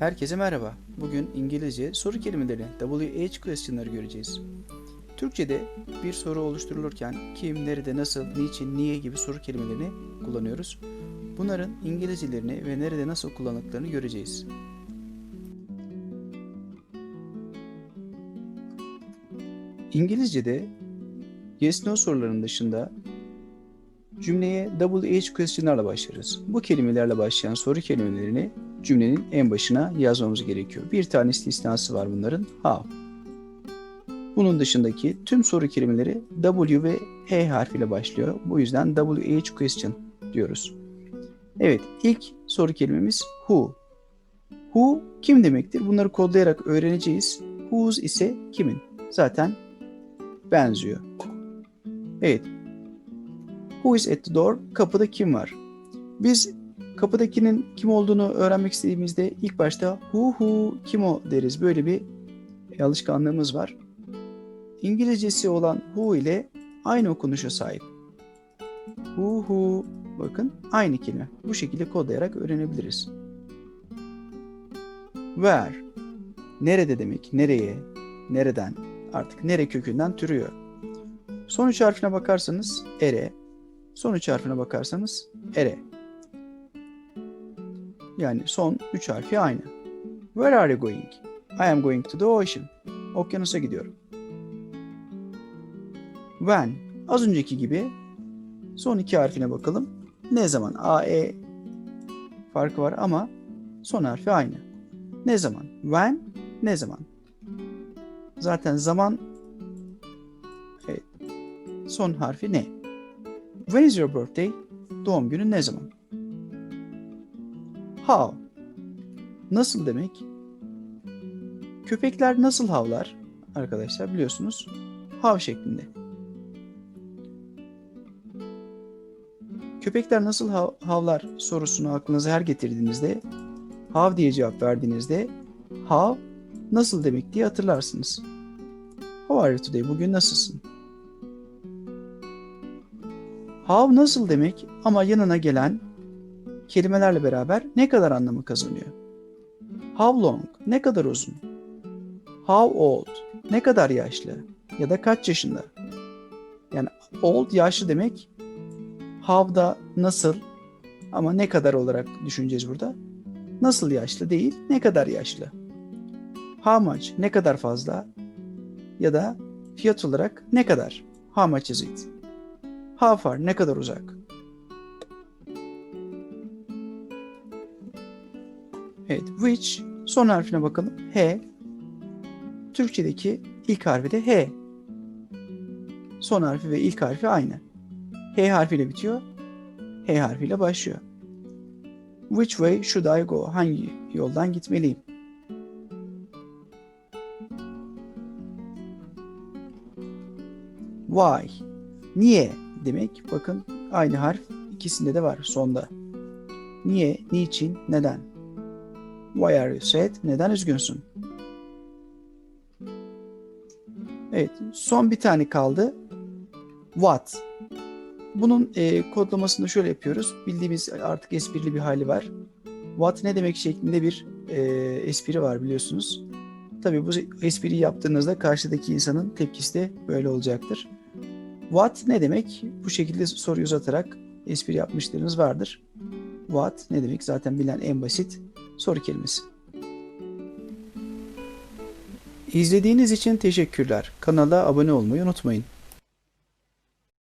Herkese merhaba. Bugün İngilizce soru kelimeleri WH question'ları göreceğiz. Türkçe'de bir soru oluşturulurken kim, nerede, nasıl, niçin, niye gibi soru kelimelerini kullanıyoruz. Bunların İngilizcelerini ve nerede nasıl kullandıklarını göreceğiz. İngilizce'de yes no sorularının dışında cümleye WH question'larla başlarız. Bu kelimelerle başlayan soru kelimelerini cümlenin en başına yazmamız gerekiyor. Bir tane istisnası var bunların. How. Bunun dışındaki tüm soru kelimeleri W ve H harfiyle başlıyor. Bu yüzden WH question diyoruz. Evet, ilk soru kelimemiz who. Who kim demektir? Bunları kodlayarak öğreneceğiz. Whose ise kimin? Zaten benziyor. Evet. Who is at the door? Kapıda kim var? Biz kapıdakinin kim olduğunu öğrenmek istediğimizde ilk başta who who kim o deriz. Böyle bir alışkanlığımız var. İngilizcesi olan who ile aynı okunuşa sahip. Who who bakın aynı kelime. Bu şekilde kodlayarak öğrenebiliriz. Where nerede demek, nereye, nereden artık nere kökünden türüyor. Son üç harfine bakarsanız ere, son üç harfine bakarsanız ere. Yani son üç harfi aynı. Where are you going? I am going to the ocean. Okyanusa gidiyorum. When. Az önceki gibi son iki harfine bakalım. Ne zaman? A, E farkı var ama son harfi aynı. Ne zaman? When. Ne zaman? Zaten zaman evet, son harfi ne? When is your birthday? Doğum günün ne zaman? How. Nasıl demek? Köpekler nasıl havlar? Arkadaşlar biliyorsunuz. Hav şeklinde. Köpekler nasıl hav- havlar sorusunu aklınıza her getirdiğinizde hav diye cevap verdiğinizde hav nasıl demek diye hatırlarsınız. How are you today? Bugün nasılsın? How nasıl demek ama yanına gelen kelimelerle beraber ne kadar anlamı kazanıyor. How long ne kadar uzun. How old ne kadar yaşlı ya da kaç yaşında. Yani old yaşlı demek. How da nasıl ama ne kadar olarak düşüneceğiz burada. Nasıl yaşlı değil, ne kadar yaşlı. How much ne kadar fazla ya da fiyat olarak ne kadar. How much is it? How far ne kadar uzak. Evet, which son harfine bakalım. H. Türkçedeki ilk harfi de H. Son harfi ve ilk harfi aynı. H harfiyle bitiyor. H harfiyle başlıyor. Which way should I go? Hangi yoldan gitmeliyim? Why? Niye demek? Bakın aynı harf ikisinde de var sonda. Niye, niçin, neden? Why are you sad? Neden üzgünsün? Evet, son bir tane kaldı. What? Bunun e, kodlamasını şöyle yapıyoruz. Bildiğimiz artık esprili bir hali var. What ne demek şeklinde bir e, espri var biliyorsunuz. Tabii bu espriyi yaptığınızda karşıdaki insanın tepkisi de böyle olacaktır. What ne demek? Bu şekilde soruyu uzatarak espri yapmışlarınız vardır. What ne demek? Zaten bilen en basit soru kelimesi. İzlediğiniz için teşekkürler. Kanala abone olmayı unutmayın.